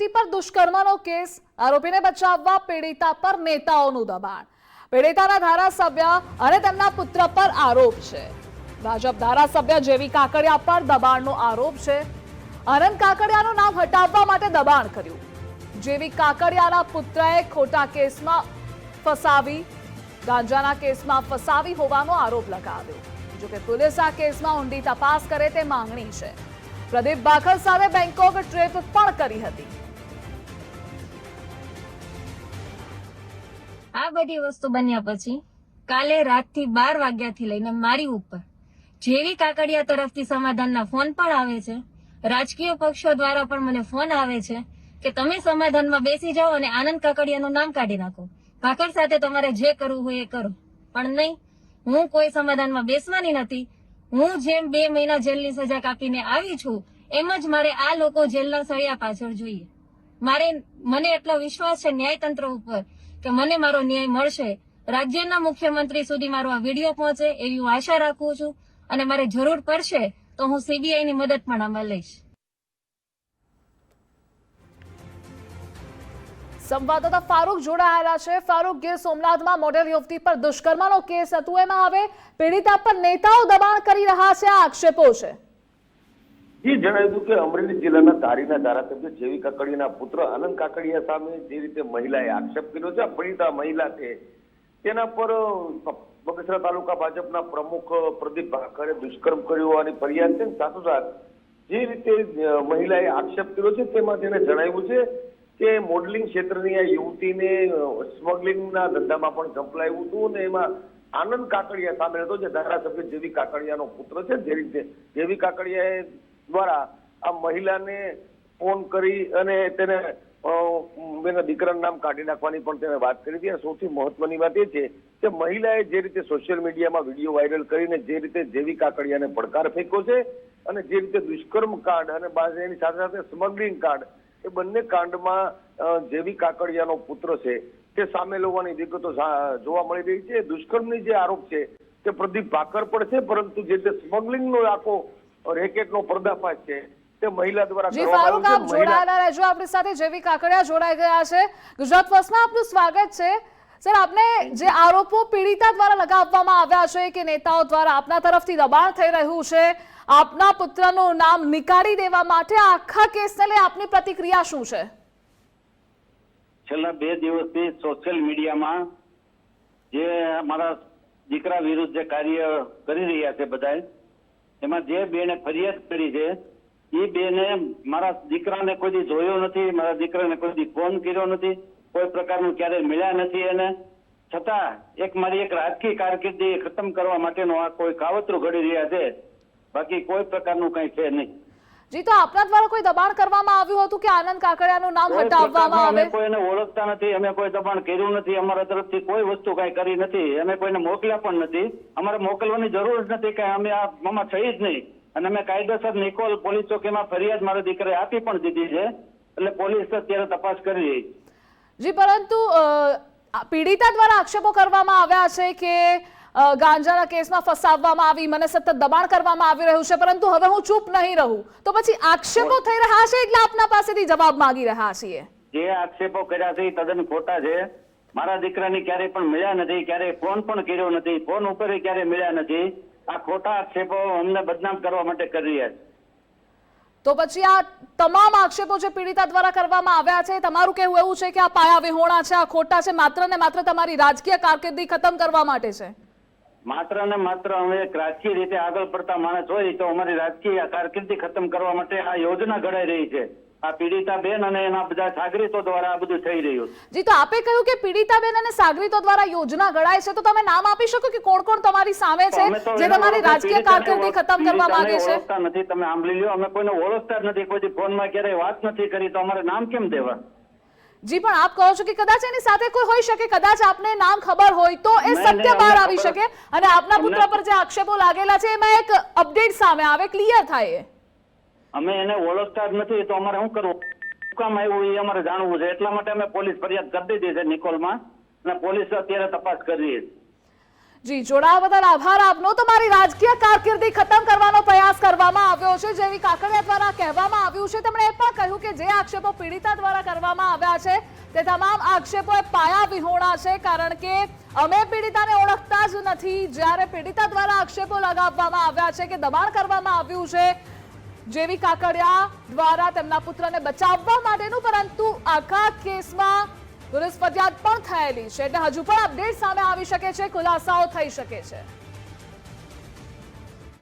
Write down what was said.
યુવતી પર દુષ્કર્મનો કેસ આરોપીને બચાવવા પીડિતા પર નેતાઓનું દબાણ. પીડિતાના ધારાસભ્ય અને તેમના પુત્ર પર આરોપ છે. ભાજપ ધારાસભ્ય જેવી કાકડિયા પર દબાણનો આરોપ છે. આનંદ કાકડિયાનું નામ હટાવવા માટે દબાણ કર્યું. જેવી કાકડિયાના પુત્રએ ખોટા કેસમાં ફસાવી, ગાંજાના કેસમાં ફસાવી હોવાનો આરોપ લગાવ્યો. જોકે પોલીસ આ કેસમાં ઊંડી તપાસ કરે તે માંગણી છે. પ્રદીપ બાખલ સાથે બેંકોક ટ્રીપ પણ કરી હતી. આ બધી વસ્તુ બન્યા પછી કાલે રાતથી બાર વાગ્યાથી લઈને મારી ઉપર જેવી કાકડિયા તરફથી સમાધાનના ફોન પણ આવે છે, રાજકીય પક્ષો દ્વારા પણ મને ફોન આવે છે કે તમે સમાધાનમાં બેસી જાઓ અને આનંદ કાકડિયાનું નામ કાઢી નાખો. કાકડ સાથે તમારે જે કરવું હોય એ કરો. પણ નહીં, હું કોઈ સમાધાનમાં બેસવાની નથી. હું જેમ બે મહિના જેલની સજા કાપીને આવી છું, એમ જ મારે આ લોકો જેલના સળિયા પાછળ જોઈએ. મારે, મને એટલો વિશ્વાસ છે ન્યાયતંત્ર ઉપર કે મને મારો ન્યાય મળશે, રાજ્યના મુખ્યમંત્રી સુધી મારો આ વીડિયો પહોંચે એવી હું આશા રાખું છું અને મારે જરૂર પડશે તો હું સીબીઆઈની મદદ પણ આમાં લઈશ. સંવાદદાતા ફારૂક જોડાયેલા છે. ફારૂક, ગીર સોમનાથમાં મોડેલ યુવતી પર દુષ્કર્મનો કેસ હતું. એમાં હવે પીડિતા પર નેતાઓ દબાણ કરી રહ્યા છે. આ આક્ષેપો છે. એ જણાવ્યું કે અમરેલી જિલ્લાના ધારીના ધારાસભ્ય જેવી કાકડીના પુત્ર આનંદ કાકડિયા સામે જે રીતે મહિલાએ આક્ષેપ કર્યો છે પીડિતા મહિલા છે, તેના પર બગસરા તાલુકા ભાજપના પ્રમુખ પ્રદીપ ભાખરે દુષ્કર્મ કર્યું હોવાની ફરિયાદ છે સાથોસાથ જે રીતે મહિલાએ આક્ષેપ કર્યો છે તેમાં તેને જણાવ્યું છે કે મોડલિંગ ક્ષેત્રની આ યુવતીને સ્મગલિંગના ધંધામાં પણ ઝંપલાવ્યું હતું અને એમાં આનંદ કાકડિયા સામે હતો, જે ધારાસભ્ય જેવી કાકડિયાનો પુત્ર છે, જે રીતે જેવી કાકડિયાએ દ્વારા આ મહિલાને ફોન કરી અને તેને એના દીકરાનું નામ કાઢી નાખવાની પણ તેને વાત કરી હતી. અને સૌથી મહત્વની વાત એ છે કે મહિલાએ જે રીતે સોશિયલ મીડિયામાં વીડિયો વાયરલ કરીને જે રીતે જેવી કાકડિયાને પડકાર ફેંક્યો છે અને જે રીતે દુષ્કર્મ કાંડ અને એની સાથે સાથે સ્મગલિંગ કાંડ, એ બંને કાંડમાં જેવી કાકડિયાનો પુત્ર છે તે સામેલ હોવાની વિગતો જોવા મળી રહી છે. દુષ્કર્મની જે આરોપ છે તે પ્રદીપ ભાકર પણ છે, પરંતુ જે તે સ્મગલિંગનો આખો રેકેટનો પર્દાફાશ છે તે મહિલા દ્વારા જી કરવામાં ફારૂક આપ જોડાયેલા રહેજો આપણી સાથે જેવી કાકડિયા જોડાઈ ગયા છે ગુજરાત ફર્સ્ટમાં આપનું સ્વાગત છે સર આપને જે આરોપો પીડિતા દ્વારા લગાવવામાં આવ્યા છે કે નેતાઓ દ્વારા આપના તરફથી દબાણ થઈ રહ્યું છે આપના પુત્રનું નામ નીકાળી દેવા માટે આખા કેસને લઈ આપની પ્રતિક્રિયા શું છે? છેલ્લા બે દિવસથી સોશિયલ મીડિયામાં જે અમારા દીકરા વિરુદ્ધ જે કાર્ય કરી રહ્યા છે બધા એમાં જે બેને ફરિયાદ કરી છે એ બેને મારા દીકરાને કોઈ જોયો નથી, મારા દીકરાને કોઈ ફોન કર્યો નથી, કોઈ પ્રકારનું ક્યારેય મળ્યા નથી એને. છતાં એક મારી એક રાજકીય કારકિર્દી ખતમ કરવા માટેનો આ કોઈ કાવતરું ઘડી રહ્યા છે. બાકી કોઈ પ્રકારનું કઈ છે નહીં. જી તો આપના દ્વારા કોઈ દબાણ કરવામાં આવ્યું હતું કે આનંદ કાકડિયાનું નામ હટાવવામાં આવે? અમે કોઈને ઓળખતા નથી અમે કોઈ દબાણ કર્યું નથી અમારા તરફથી કોઈ વસ્તુ કાંઈ કરી નથી અમે કોઈને મોકલ્યા પણ નથી. અમારે મોકલવાની જરૂર જ નથી કે અમે આ આમાં થઈ જ નહીં. અને અમે કાયદેસર નિકોલ પોલીસ ચોકીમાં ફરિયાદ મારા દીકરાએ આપી પણ દીધી છે એટલે પોલીસ અત્યારે તપાસ કરી રહી. જી પરંતુ પીડિતા દ્વારા આક્ષેપો કરવામાં આવ્યા છે કે ગાંજાના કેસમાં ફસાવવામાં આવી મને સતત દબાણ કરવામાં આવી રહ્યું છે પરંતુ હવે હું ચૂપ નહીં રહું. તો પછી આક્ષેપો થઈ રહ્યા છે એટલે આપના પાસેથી જવાબ માંગી રહ્યા છીએ? જે આક્ષેપો કર્યા છે એ તદ્દન ખોટા છે. મારા દીકરાને ક્યારેય પણ મળ્યા નથી ક્યારેય ફોન પણ કર્યો નથી ફોન ઉપર ક્યારેય મળ્યા નથી. આ ખોટા આક્ષેપો અમને બદનામ કરવા માટે કરી રહ્યા છે. તો પછી આ તમામ આક્ષેપો જે પીડિતા દ્વારા કરવામાં આવ્યા છે તમારું કહેવું એવું છે કે આ પાયા વિહોણા છે આ ખોટા છે માત્ર ને માત્ર તમારી રાજકીય કારકિર્દી ખતમ કરવા માટે છે? માત્ર ને માત્ર અમે રાજકીય રીતે આગળ પડતા માણસ હોય તો અમારી રાજકીય કારકિર્દી ખતમ કરવા માટે આ યોજના ઘડાઈ રહી છે. આ પીડિતા બેન અને એના બધા સાગરીતો દ્વારા આ બધું થઈ રહ્યું જી તો આપે કહ્યું કે પીડિતાબેન અને સાગરીતો દ્વારા યોજના ઘડાય છે તો તમે નામ આપી શકો કે કોણ કોણ તમારી સામે છે જે તમારી રાજકીય કારકિર્દી ખતમ કરવા માંગે છે? નથી તમે આંબલી લ્યો અમે કોઈને ઓળખતા જ નથી કોઈ ફોનમાં ક્યારેય વાત નથી કરી તો અમારે નામ કેમ દેવા? જી પણ આપ કહો છો કે કદાચ એની સાથે કોઈ હોઈ શકે કદાચ આપને નામ ખબર હોય તો એ સત્ય બહાર આવી શકે. અને આપના પુત્ર પર જે આક્ષેપો લાગેલા છે એમાં એક અપડેટ સામે આવે ક્લિયર થાય અમે એને ઓળખતા જ નથી તો અમારે શું કરવું? કામ આવ્યું એ અમારે જાણવું છે. એટલા માટે અમે પોલીસ ફરિયાદ કરી દીધી છે નિકોલમાં. અને પોલીસ અત્યારે તપાસ કરી રહી છે. જી જોડાવા બદલ આભાર આપનો. તો મારી રાજકીય કારકિર્દી ખતમ છે જેવી કાકડિયા દ્વારા કહેવામાં આવ્યું છે. તેમણે એ પણ કહ્યું કે જે આક્ષેપો પીડિતા દ્વારા કરવામાં આવ્યા છે, તે તમામ આક્ષેપો પાયા વિહોણા છે, કારણ કે અમે પીડિતાને ઓળખતા જ નથી. જ્યારે પીડિતા દ્વારા આક્ષેપો લગાવવામાં આવ્યા છે કે દબાણ કરવામાં આવ્યું છે, જેવી કાકડિયા દ્વારા તેમના પુત્રને બચાવવા માટેનું, પરંતુ આખા કેસમાં ફરિયાદ પણ થયેલી છે. એટલે હજુ પણ અપડેટ સામે આવી શકે છે, ખુલાસાઓ થઈ શકે છે.